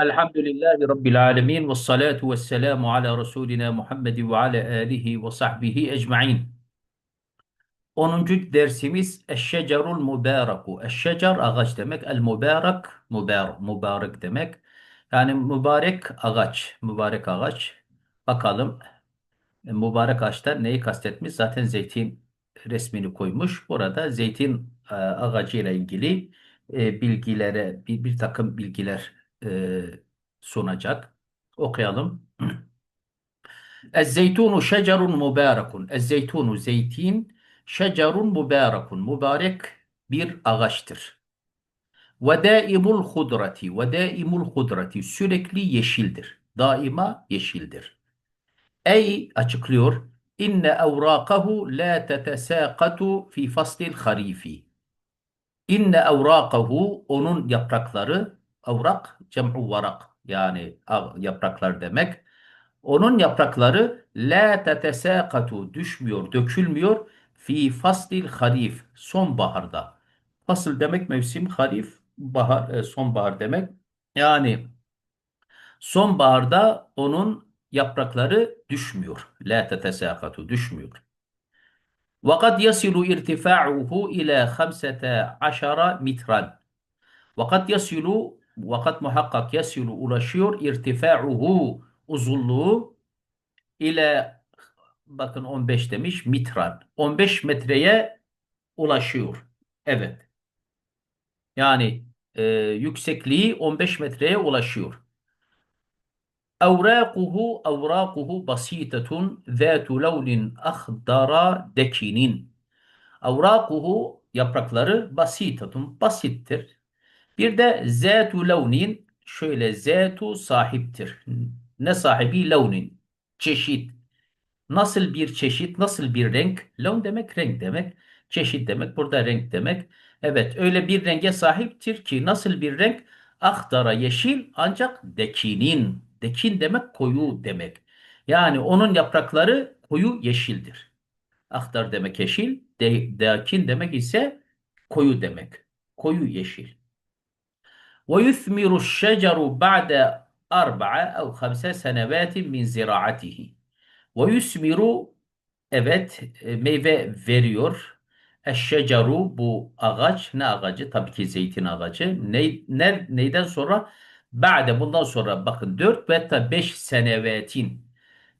Elhamdülillahi Rabbil alemin ve salatu ve selamu ala Resulina Muhammed ve ala alihi ve sahbihi ecma'in. 10. dersimiz Eşşecerul Mübareku. Eşşecer ağaç demek. El mübarek, mübarek, mübarek demek. Yani mübarek ağaç, mübarek ağaç. Bakalım e, mübarek ağaçtan neyi kastetmiş? Zaten zeytin resmini koymuş. Burada zeytin e, ağacıyla ilgili e, bilgilere, bir, bir takım bilgiler e, sunacak. Okuyalım. Ez-zeytunu şecerun mübarekun. Ez-zeytunu zeytin şecerun mübarekun. Mübarek bir ağaçtır. Ve daimul hudrati. Ve daimul hudrati. Sürekli yeşildir. Daima yeşildir. Ey açıklıyor. İnne evrakahu la tetesâkatu fi faslil harifi. İnne evrakahu onun yaprakları evrak cem'u varak yani yapraklar demek. Onun yaprakları la tetesâkatu düşmüyor, dökülmüyor fi faslil harif sonbaharda. Fasıl demek mevsim, harif bahar, e, sonbahar demek. Yani sonbaharda onun yaprakları düşmüyor. La tetesâkatu düşmüyor. وقد يصل ارتفاعه إلى خمسة عشر مترا وقد يصل Vakat muhakkak yesilu ulaşıyor irtifa'uhu uzunluğu ile bakın 15 demiş mitran. 15 metreye ulaşıyor. Evet. Yani e, yüksekliği 15 metreye ulaşıyor. Evrakuhu evrakuhu basitetun zâtu levnin ahdara dekinin. Evrakuhu yaprakları basitetun basittir. Bir de zatu levnin şöyle zatu sahiptir. Ne sahibi levnin çeşit. Nasıl bir çeşit, nasıl bir renk? Levn demek renk demek. Çeşit demek burada renk demek. Evet öyle bir renge sahiptir ki nasıl bir renk? Ahtara yeşil ancak dekinin. Dekin demek koyu demek. Yani onun yaprakları koyu yeşildir. Ahtar demek yeşil, de, dekin demek ise koyu demek. Koyu yeşil. Şeceru ba'de arba'a ev hamse senevatin min ziraatihi. Ve yusmiru evet e, meyve veriyor. Eşşecaru bu ağaç ne ağacı? Tabii ki zeytin ağacı. Ne, ne, neyden sonra? Ba'de bundan sonra bakın 4 ve hatta 5 senevetin.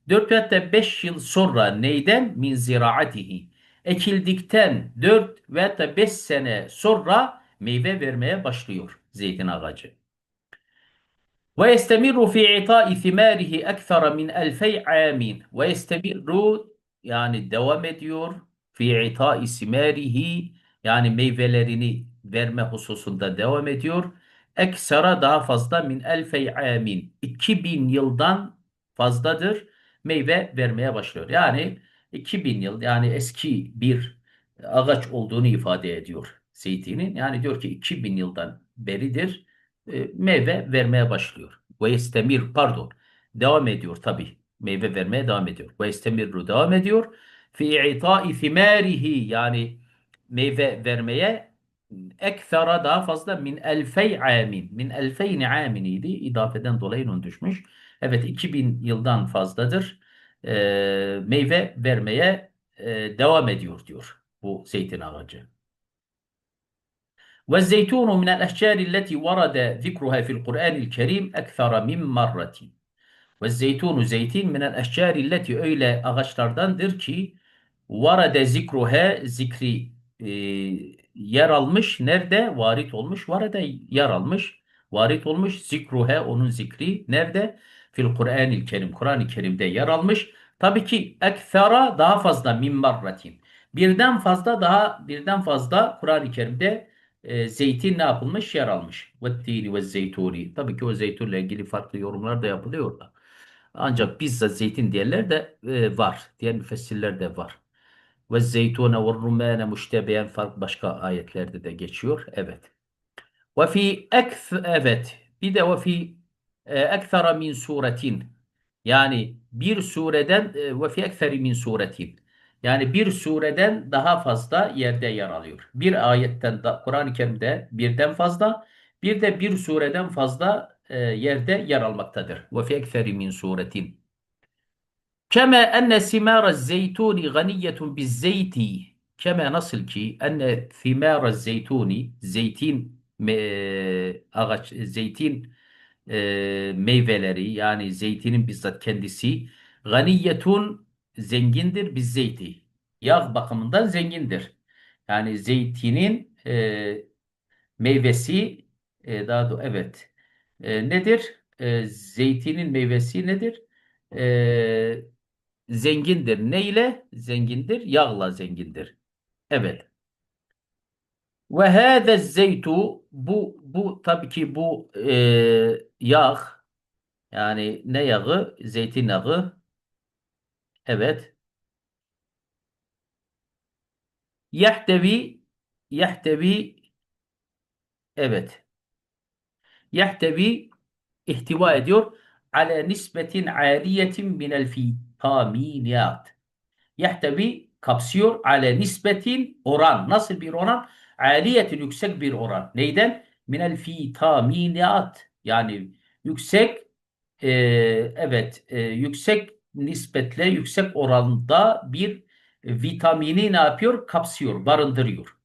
4 ve hatta 5 yıl sonra neyden? Min ziraatihi. Ekildikten 4 ve hatta 5 sene sonra meyve vermeye başlıyor zeytin ağacı. Ve yestemirru fi ita'i thimarihi ekthara min elfey amin. Ve yestemirru yani devam ediyor fi ita'i simarihi yani meyvelerini verme hususunda devam ediyor. Eksara daha fazla min elfey amin. 2000 yıldan fazladır meyve vermeye başlıyor. Yani 2000 yıl yani eski bir ağaç olduğunu ifade ediyor zeytinin. Yani diyor ki 2000 yıldan beridir e, meyve vermeye başlıyor. Ve istemir pardon devam ediyor tabi meyve vermeye devam ediyor. Ve istemirru devam ediyor. Fi ita'i thimarihi yani meyve vermeye ekthara daha fazla min elfey amin. Min elfeyni amin idi. İdafeden dolayı nun düşmüş. Evet 2000 yıldan fazladır. E, meyve vermeye e, devam ediyor diyor bu zeytin ağacı. والزيتون من الأشجار التي ورد ذكرها في القرآن الكريم أكثر من مرة. والزيتون zeytin من الأشجار التي öyle ağaçlardandır ki varade zikruha zikri e, yer almış. Nerede? Varit olmuş. Varade yer almış. Varit olmuş. Zikruha onun zikri. Nerede? Fil Kur'an-ı Kerim. Kur'an-ı Kerim'de yer almış. Tabii ki ekthara daha fazla min marratin. Birden fazla daha birden fazla Kur'an-ı Kerim'de e, zeytin ne yapılmış? Yer almış. Vettini ve zeytuni. Tabii ki o zeytunla ilgili farklı yorumlar da yapılıyor da. Ancak bizzat zeytin diyenler de e, var. Diğer müfessirler de var. Ve zeytune ve rumene müştebeyen fark başka ayetlerde de geçiyor. Evet. Ve fi ekth evet. Bir de ve fi e, ekthara min suretin. Yani bir sureden e, ve fi ektheri min suretin. Yani bir sureden daha fazla yerde yer alıyor. Bir ayetten Kur'an-ı Kerim'de birden fazla, bir de bir sureden fazla e, yerde yer almaktadır. Ve fi ekseri min suretin. Kema enne simara zeytuni ganiyetun biz zeyti. Kema nasıl ki enne simara zeytuni zeytin me, ağaç zeytin e, meyveleri yani zeytinin bizzat kendisi ganiyetun zengindir biz zeyti. Yağ bakımından zengindir. Yani zeytinin e, meyvesi e, daha doğrusu evet E, nedir? E, zeytinin meyvesi nedir? E, zengindir. Ne ile zengindir? Yağla zengindir. Evet. Ve hâze zeytu bu bu tabii ki bu e, yağ yani ne yağı? Zeytin yağı. Evet. Yahtevi yahtevi evet. Yahtevi ihtiva ediyor ala nisbetin aliyetin minel fitaminat. Yahtevi kapsıyor ala nisbetin oran. Nasıl bir oran? Aliyetin yüksek bir oran. Neyden? Minel fitaminat. Yani yüksek e, evet e, yüksek nispetle yüksek oranda bir vitamini ne yapıyor? Kapsıyor, barındırıyor.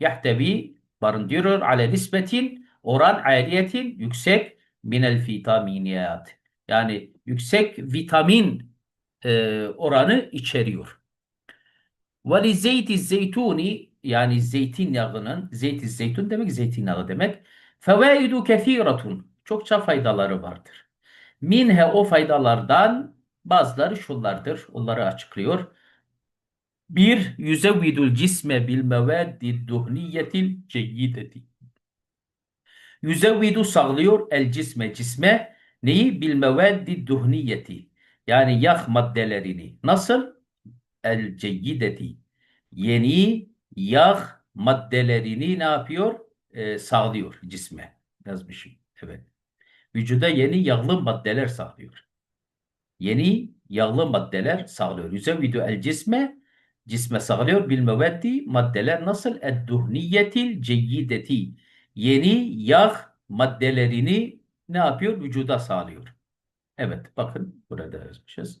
Yahtevi barındırıyor ala nisbetin oran aliyetin yüksek minel vitaminiyat. Yani yüksek vitamin e, oranı içeriyor. Ve li zeyti zeytuni yani zeytin yağının zeyti zeytun demek zeytin yağı demek. Fevaidu kethiratun çokça faydaları vardır. Minhe o faydalardan bazıları şunlardır. Onları açıklıyor. Bir, yüzevvidul cisme bil mevaddi duhniyetil ceyyideti. Yüzevvidu sağlıyor el cisme cisme neyi? Bil mevaddi duhniyeti. Yani yağ maddelerini. Nasıl? El ceyyideti. Yeni yağ maddelerini ne yapıyor? Ee, sağlıyor cisme. Yazmışım. Evet. Vücuda yeni yağlı maddeler sağlıyor. Yeni yağlı maddeler sağlıyor. Yüzevvidu el cisme cisme sağlıyor. Bil mevaddi maddeler nasıl? El duhniyetil ceyyideti yeni yağ maddelerini ne yapıyor? Vücuda sağlıyor. Evet bakın burada yazmışız.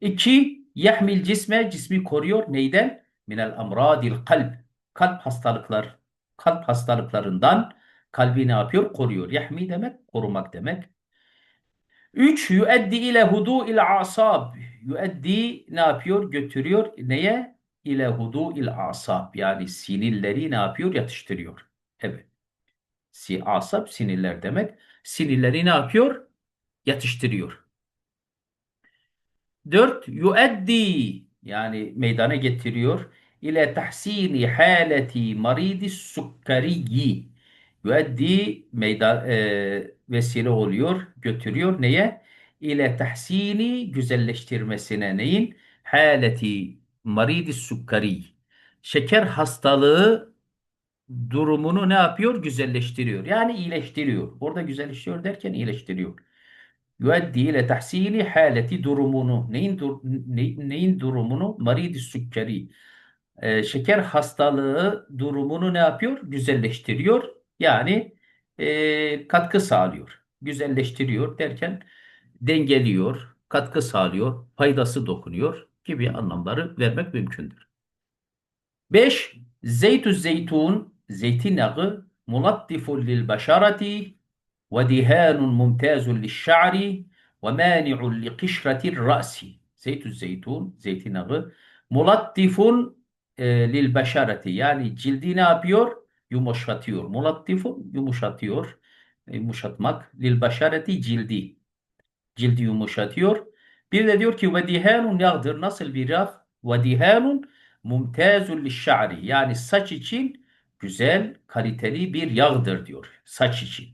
İki, yahmil cisme cismi koruyor. Neyden? Minel amradil kalp. Kalp hastalıklar, kalp hastalıklarından kalbi ne yapıyor? Koruyor. Yahmi demek korumak demek. Üç, yüeddi ile hudu ile asab. Yüeddi ne yapıyor? Götürüyor. Neye? İle hudu ile asab. Yani sinirleri ne yapıyor? Yatıştırıyor. Evet. Si, asap sinirler demek. Sinirleri ne yapıyor? Yatıştırıyor. Dört, yueddi yani meydana getiriyor. ile tahsini haleti maridi sukkariyi. Yueddi meydan, e, vesile oluyor, götürüyor. Neye? ile tahsini güzelleştirmesine neyin? Haleti maridi sukkari. Şeker hastalığı durumunu ne yapıyor? Güzelleştiriyor. Yani iyileştiriyor. Burada güzelleştiriyor derken iyileştiriyor. Yüeddi ile tahsili haleti durumunu. Neyin, dur, ne, neyin durumunu? Maridi sükkeri. Ee, şeker hastalığı durumunu ne yapıyor? Güzelleştiriyor. Yani e, katkı sağlıyor. Güzelleştiriyor derken dengeliyor, katkı sağlıyor, faydası dokunuyor gibi anlamları vermek mümkündür. 5. Zeytü zeytun zeytin yağı mulattifun lil başarati ve dihanun mumtazun lil şa'ri ve mani'un li kışratir ra'si. Zeytü zeytun zeytin yağı mulattifun e, lil başarati yani cildi ne yapıyor? Yumuşatıyor. Mulattifun yumuşatıyor. E, yumuşatmak. Lil başarati cildi. Cildi yumuşatıyor. Bir de diyor ki ve dihanun yağdır. Nasıl bir yağ? Ve dihanun mumtazun lişşa'ri yani saç için güzel, kaliteli bir yağdır diyor. Saç için.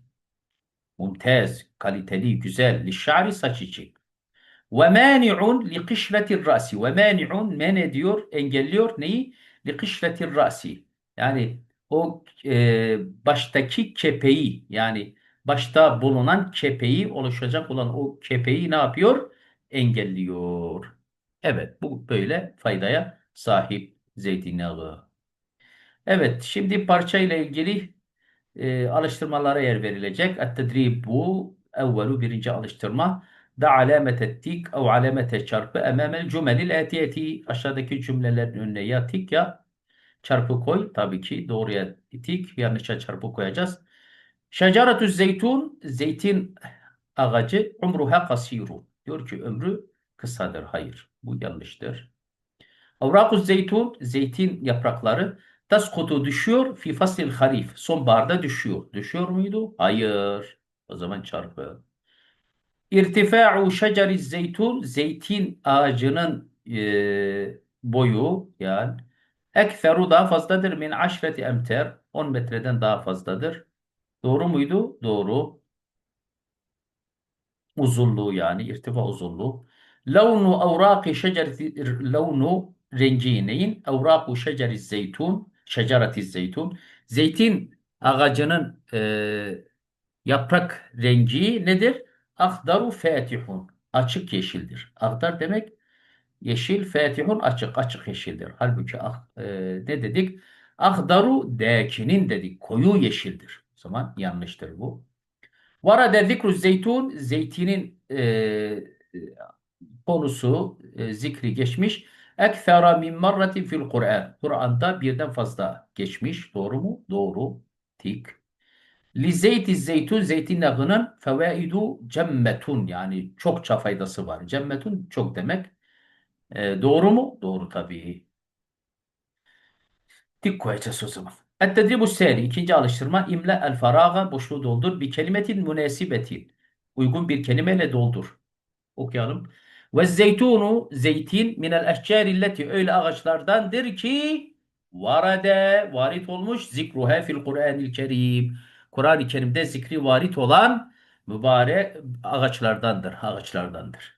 Mumtaz, kaliteli, güzel, lişşa'ri saç için. Ve mani'un li kışretir rasi. Ve mani'un men ediyor, engelliyor neyi? Li kışretir rasi. Yani o e, baştaki kepeği yani başta bulunan kepeği oluşacak olan o kepeği ne yapıyor? Engelliyor. Evet bu böyle faydaya sahip zeytinyağı. Evet şimdi parça ile ilgili e, alıştırmalara yer verilecek. Et-tedribu evvelu birinci alıştırma. Da alamete tik ev alamete çarpı emamel cümelil etiyeti aşağıdaki cümlelerin önüne ya tik ya çarpı koy. Tabii ki doğruya tik yanlışa çarpı koyacağız. Şecaretü zeytun zeytin ağacı umruha kasiru. Diyor ki ömrü kısadır. Hayır. Bu yanlıştır. Avrakuz zeytun zeytin yaprakları taskutu düşüyor fi fasil harif. Sonbaharda düşüyor. Düşüyor muydu? Hayır. O zaman çarpı. İrtifa'u şeceri zeytun zeytin ağacının e, boyu yani ekferu daha fazladır min aşreti emter 10 metreden daha fazladır. Doğru muydu? Doğru. Uzunluğu yani irtifa uzunluğu. Lavnu avraki şecereti lavnu rengi neyin? Avraku şeceri zeytun şecereti zeytun. Zeytin ağacının e, yaprak rengi nedir? Ahdaru fatihun. Açık yeşildir. Ahdar demek yeşil, fatihun açık, açık yeşildir. Halbuki ah, e, ne dedik? Ahdaru dekinin dedik. Koyu yeşildir. O zaman yanlıştır bu. Varade zikru zeytun, zeytinin e, konusu, e, zikri geçmiş. Ekfera min marratin fil Kur'an. Kur'an'da birden fazla geçmiş. Doğru mu? Doğru. Tik. Li zeyti zeytun, zeytin yağının fevaidu cemmetun. Yani çokça faydası var. Cemmetun çok demek. E, doğru mu? Doğru tabii. Tik koyacağız o zaman. Et-tedribu seri. ikinci alıştırma. İmle el faraga. Boşluğu doldur. Bir kelimetin münesibetin. Uygun bir kelimeyle doldur. Okuyalım. Ve zeytunu zeytin minel eşcarilleti öyle ağaçlardandır ki varade varit olmuş zikruha fil Kur'anil Kerim. Kur'an-ı Kerim'de zikri varit olan mübarek ağaçlardandır. Ağaçlardandır.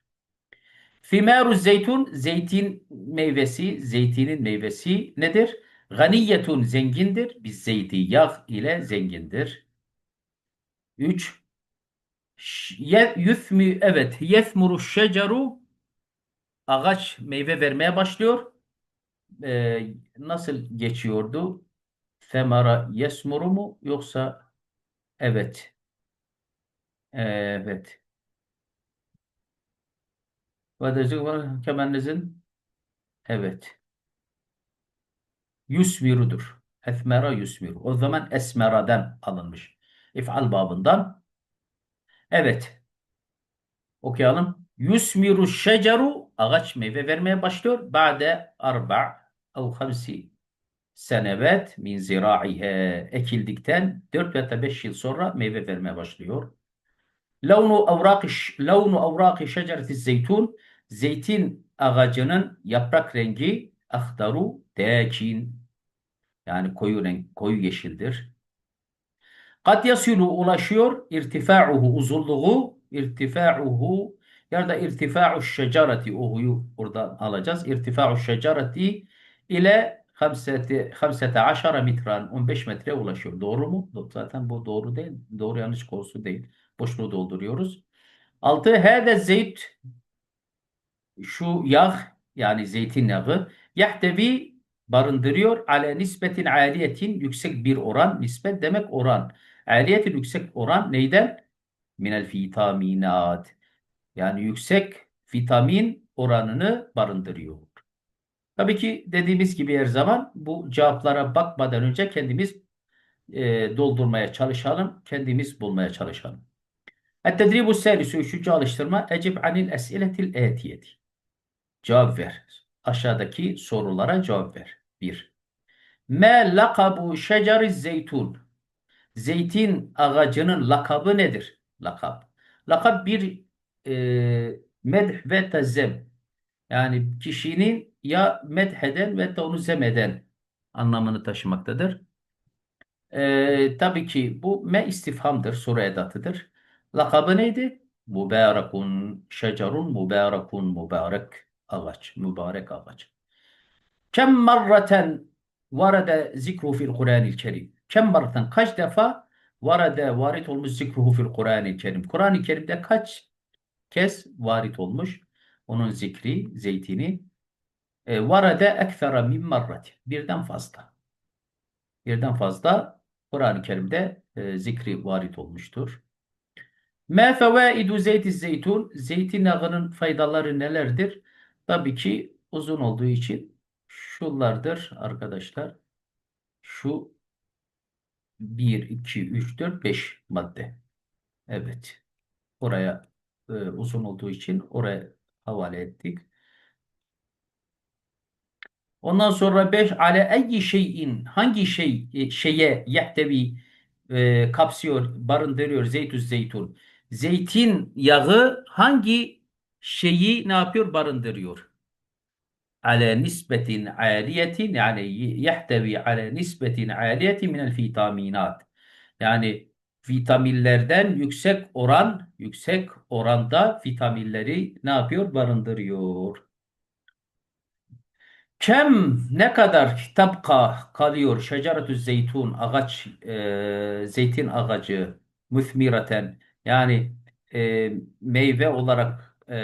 Fimeru zeytun zeytin meyvesi, zeytinin meyvesi nedir? Ganiyetun zengindir. Biz zeyti yağ ile zengindir. 3 Yüthmü evet yethmuru şeceru ağaç meyve vermeye başlıyor. Ee, nasıl geçiyordu? Femara yesmuru mu yoksa evet evet ve kemennizin evet yusmirudur. Efmera yusmiru. O zaman esmeradan alınmış. İf'al babından. Evet. Okuyalım. Yusmiru şeceru ağaç meyve vermeye başlıyor. Ba'de arba ev hamsi senevet min zira'ihe ekildikten 4 veya 5 yıl sonra meyve vermeye başlıyor. Lavnu avraki lavnu avraki şecereti zeytun zeytin ağacının yaprak rengi ahdaru dekin yani koyu renk koyu yeşildir. Kat yasilu ulaşıyor irtifa'uhu uzunluğu irtifa'uhu ya da irtifa'u şecereti uhuyu buradan alacağız. İrtifa'u şecereti ile 15 metran 15 metre ulaşıyor. Doğru mu? Zaten bu doğru değil. Doğru yanlış konusu değil. Boşluğu dolduruyoruz. Altı hede zeyt şu yağ yani zeytin yağı yahtevi barındırıyor ale nisbetin aliyetin yüksek bir oran. Nispet demek oran. Aliyetin yüksek oran neyden? Minel vitaminat. Yani yüksek vitamin oranını barındırıyor. Tabii ki dediğimiz gibi her zaman bu cevaplara bakmadan önce kendimiz e, doldurmaya çalışalım. Kendimiz bulmaya çalışalım. Et-tedribu selisu üçüncü alıştırma. Ecib anil esiletil etiyeti. Cevap ver. Aşağıdaki sorulara cevap ver. 1. Me lakabu şeceriz zeytun. Zeytin ağacının lakabı nedir? Lakab. Lakab bir e, medh ve tezem. Yani kişinin ya medheden ve de onu zemeden anlamını taşımaktadır. E, tabii ki bu me istifhamdır, soru edatıdır. Lakabı neydi? Mübarekun, şecerun mübarekun, mübarek ağaç, mübarek ağaç. Kem marraten varade zikru fil Kur'an-ı Kerim. Kem marraten kaç defa varade varit olmuş zikruhu fil Kur'an-ı Kerim. Kur'an-ı Kerim'de kaç kez varit olmuş? Onun zikri, zeytini. E, varade ekfera min marrati. Birden fazla. Birden fazla Kur'an-ı Kerim'de e, zikri varit olmuştur. Me fevaidu zeyti zeytun. Zeytin yağının faydaları nelerdir? Tabii ki uzun olduğu için şunlardır arkadaşlar. Şu 1, 2, 3, 4, 5 madde. Evet. Oraya e, uzun olduğu için oraya havale ettik. Ondan sonra 5 ale eyyi şeyin hangi şey e, şeye yehtevi e, kapsıyor, barındırıyor zeytüz zeytun. Zeytin yağı hangi şeyi ne yapıyor? Barındırıyor. Ale nisbetin aliyetin yani yehtevi ale nisbetin aliyetin minel vitaminat. Yani vitaminlerden yüksek oran, yüksek oranda vitaminleri ne yapıyor? Barındırıyor. Kem ne kadar tabka kalıyor şecaretü zeytun ağaç e, zeytin ağacı müthmiraten yani e, meyve olarak e,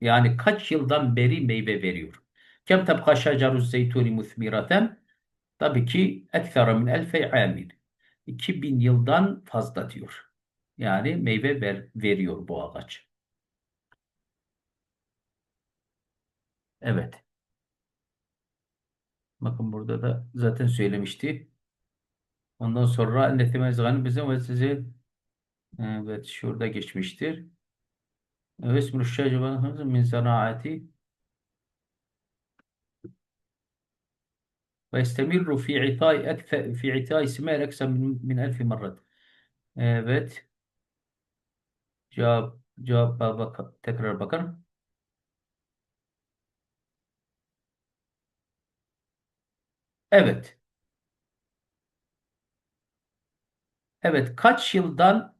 yani kaç yıldan beri meyve veriyor. Kem tabka şecaretü zeytuni müthmiraten tabii ki ekthara min elfe amin 2000 yıldan fazla diyor. Yani meyve ver, veriyor bu ağaç. Evet. Bakın burada da zaten söylemişti. Ondan sonra netime zgani bizim ve sizi evet şurada geçmiştir. Şecaban min zanaati ve istemirru fi itay ekfe fi itay simel eksa min, min elfi marrat. Evet. Cevap cevap bak tekrar bakın. Evet. Evet. Kaç yıldan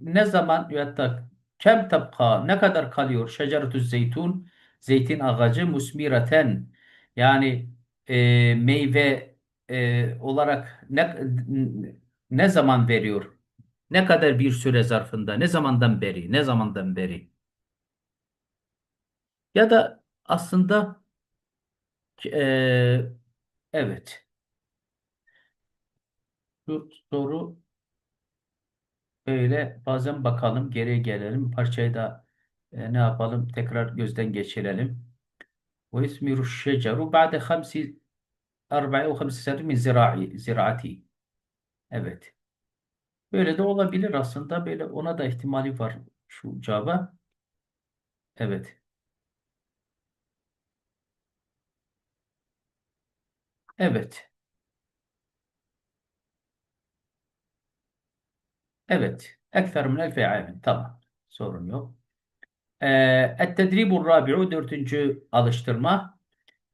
ne zaman da kem tabka ne kadar kalıyor şecaretü zeytun zeytin ağacı musmiraten yani e, meyve e, olarak ne ne zaman veriyor? Ne kadar bir süre zarfında? Ne zamandan beri? Ne zamandan beri? Ya da aslında e, evet. Şu soru Öyle bazen bakalım geriye gelelim. Parçayı da e, ne yapalım tekrar gözden geçirelim. Ve ismiru şeceru ba'de hamsi arba'i ve hamsi sene min zira'i, ziraati. Evet. Böyle de olabilir aslında. Böyle ona da ihtimali var şu cevaba. Evet. Evet. Evet. Ekfer min elfi amin. Tamam. Sorun yok. Ee, Et-tedribu rabi'u dördüncü alıştırma.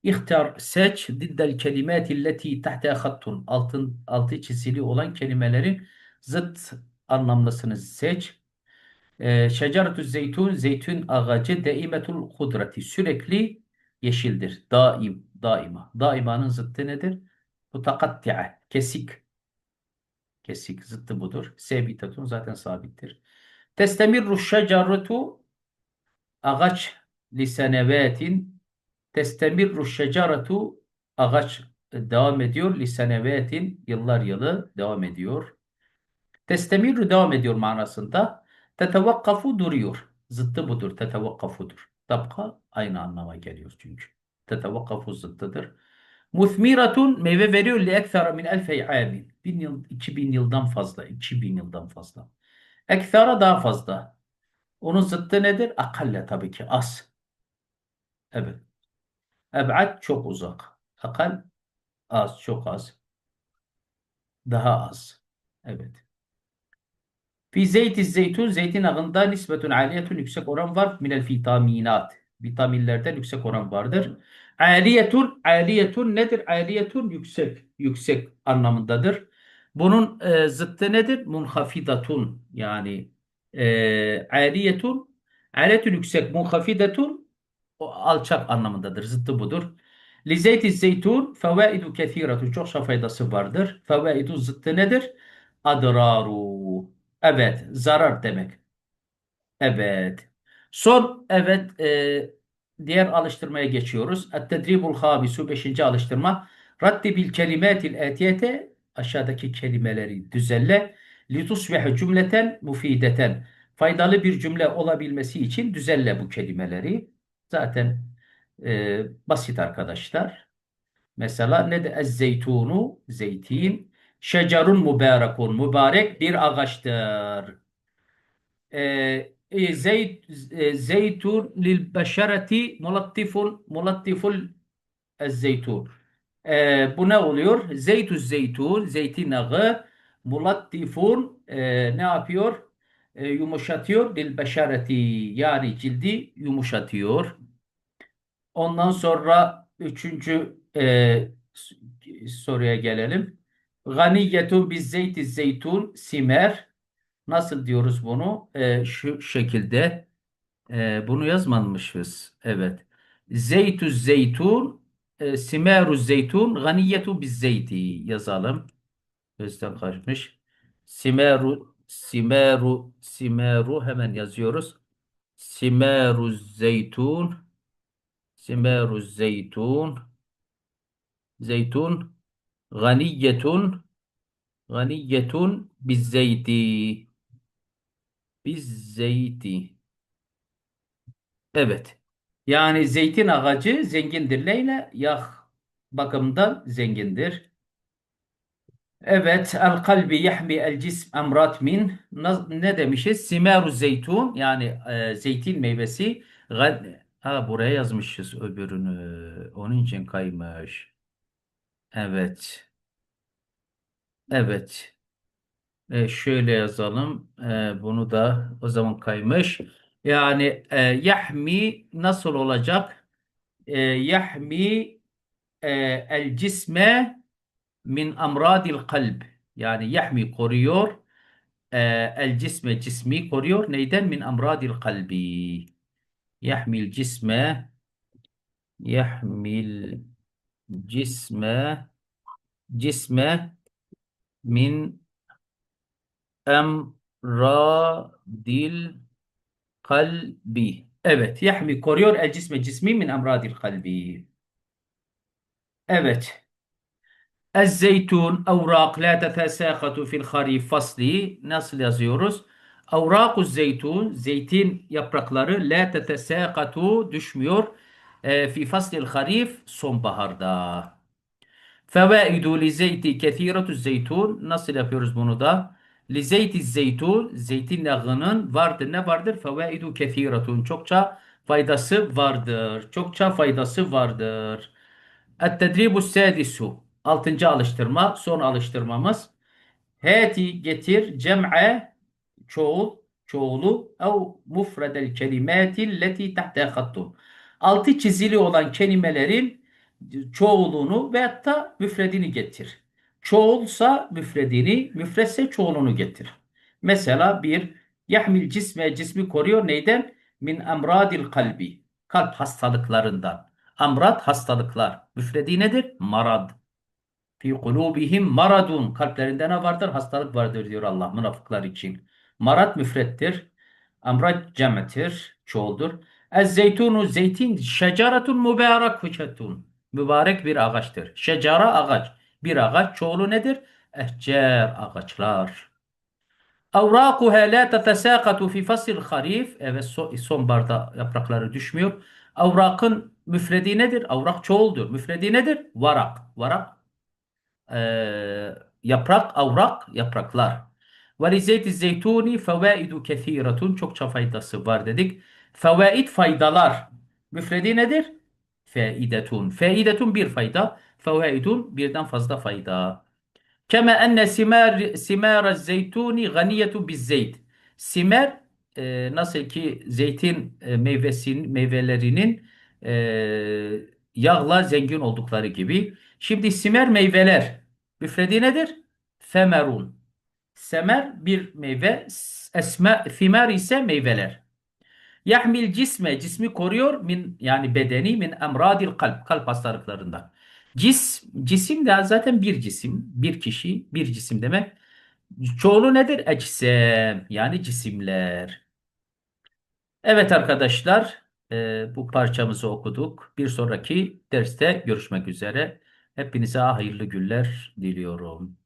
İhtar seç diddel kelimat illeti tahta hattun altın altı çizili olan kelimelerin zıt anlamlısını seç. Ee, şecaretü zeytun zeytun ağacı daimetul hudrati sürekli yeşildir. Daim, daima. Daimanın zıttı nedir? Mutakatti'a, kesik. Kesik zıttı budur. Sebitatun zaten sabittir. Testemirru şecaretu ağaç lisenevetin Testemirru şecaretu ağaç devam ediyor. Lisenevetin yıllar yılı devam ediyor. Testemirru devam ediyor manasında. Tetevakkafu duruyor. Zıttı budur. Tetevakkafudur. Tabka aynı anlama geliyor çünkü. Tetevakkafu zıttıdır. Muthmiratun meyve veriyor li ekthara min elfey amin. Bin yıl, iki bin yıldan fazla. iki bin yıldan fazla. Ekthara daha fazla. Onun zıttı nedir? Akalle tabii ki az. Evet. Eb'ad çok uzak. Akal az, çok az. Daha az. Evet. Fi zeyti zeytun, zeytin ağında nispetun aliyetun yüksek oran var. Minel vitaminat. Vitaminlerden yüksek oran vardır. Aliyetun, aliyetun nedir? Aliyetun yüksek, yüksek anlamındadır. Bunun e, zıttı nedir? Munhafidatun yani e, aliyetun, aliyetun yüksek, munhafidatun alçak anlamındadır. Zıttı budur. Lizeyti zeytun fevaidu kethiratun. Çok faydası vardır. Fevaidu zıttı nedir? Adraru. Evet, zarar demek. Evet. Son, evet, e, diğer alıştırmaya geçiyoruz. Et-tedribul hamisu, beşinci alıştırma. Raddibil kelimatil etiyete aşağıdaki kelimeleri düzenle. Litusbihe cümleten mufideten. Faydalı bir cümle olabilmesi için düzenle bu kelimeleri. Zaten e, basit arkadaşlar. Mesela ne de ezzeytunu zeytin. Şecerun mübarekun. Mübarek bir ağaçtır. E, zeytun lil beşereti mulattifun mulattiful ezzeytun. E, bu ne oluyor? Zeytü zeytun, zeytin ağı mulattifun e, ne yapıyor? E, yumuşatıyor lil beşereti yani cildi yumuşatıyor. Ondan sonra üçüncü e, soruya gelelim. Ganiyetun biz zeyti zeytun simer. Nasıl diyoruz bunu? E, şu şekilde. E, bunu yazmamışız. Evet. Zeytü zeytun e, simeru zeytun ganiyetu biz zeyti yazalım. Gözden kaçmış. Simeru simeru simeru hemen yazıyoruz. Simeru zeytun simeru zeytun zeytun ganiyetun ganiyetun biz zeyti biz zeyti Evet. Yani zeytin ağacı zengindir. Leyla yağ bakımından zengindir. Evet. El kalbi yahmi el cism emrat min. Ne demişiz? Simeru zeytun yani e, zeytin meyvesi. Ha, buraya yazmışız öbürünü. Onun için kaymış. Evet. Evet. E, şöyle yazalım. E, bunu da o zaman kaymış. Yani e, yahmi nasıl olacak? E, yahmi e, el cisme min amradil kalb. Yani yahmi koruyor. E, el cisme cismi koruyor. Neyden? Min amradil kalbi. Yahmil cisme yahmil cisme cisme min emradil kalbi. Evet. Yahmi koruyor el cisme cismi min emradil kalbi. Evet. Ez-zeytun avrak la tetesâhatu fil harif fasli. Nasıl yazıyoruz? Avraku zeytun, zeytin yaprakları la tetesâkatu düşmüyor. E, fi faslil harif sonbaharda. Fevaidu li zeyti kethiretu zeytun. Nasıl yapıyoruz bunu da? Li zeyti zeytun zeytin yağının vardır ne vardır? Fevaidu kethiretun çokça faydası vardır. Çokça faydası vardır. Et-tedribu sadisu. Altıncı alıştırma. Son alıştırmamız. Hati getir cem'e çoğul çoğulu ev mufredel kelimati leti tahta hattu. Altı çizili olan kelimelerin çoğulunu ve hatta müfredini getir. Çoğulsa müfredini, müfretse çoğulunu getir. Mesela bir yahmil cisme cismi koruyor neyden? Min emradil kalbi. Kalp hastalıklarından. Amrad hastalıklar. Müfredi nedir? Marad. Fi kulubihim maradun. Kalplerinde ne vardır? Hastalık vardır diyor Allah münafıklar için. Marad müfrettir. Amrad cem'tir. Çoğuldur. Ez zeytunu zeytin şecaretun mübareketun. Mübarek bir ağaçtır. Şecara ağaç. Bir ağaç çoğulu nedir? Ehcer ağaçlar. Avrakuha la tetesakatu fi fasil harif. Evet so- sonbaharda yaprakları düşmüyor. Avrakın müfredi nedir? Avrak çoğuldur. Müfredi nedir? Varak. Varak eee, yaprak, avrak, yapraklar. Ve lizeyti zeytuni fevaidu kethiretun. Çokça faydası var dedik. Fevaid faydalar. Müfredi nedir? Faidetun. Faidetun bir fayda. Fevaidun birden fazla fayda. Kema enne simer simar zeytuni ganiyetu bizzeyt. Simer e, nasıl ki zeytin e, meyvesin meyvelerinin e, yağla zengin oldukları gibi. Şimdi simer meyveler. Müfredi nedir? Femerun. Semer bir meyve. Esme, fimer ise meyveler. Yahmil cisme cismi koruyor min yani bedeni min emradil kalp kalp hastalıklarından. Cis cisim de zaten bir cisim, bir kişi, bir cisim demek. Çoğulu nedir? Ecsem yani cisimler. Evet arkadaşlar, e, bu parçamızı okuduk. Bir sonraki derste görüşmek üzere. Hepinize hayırlı günler diliyorum.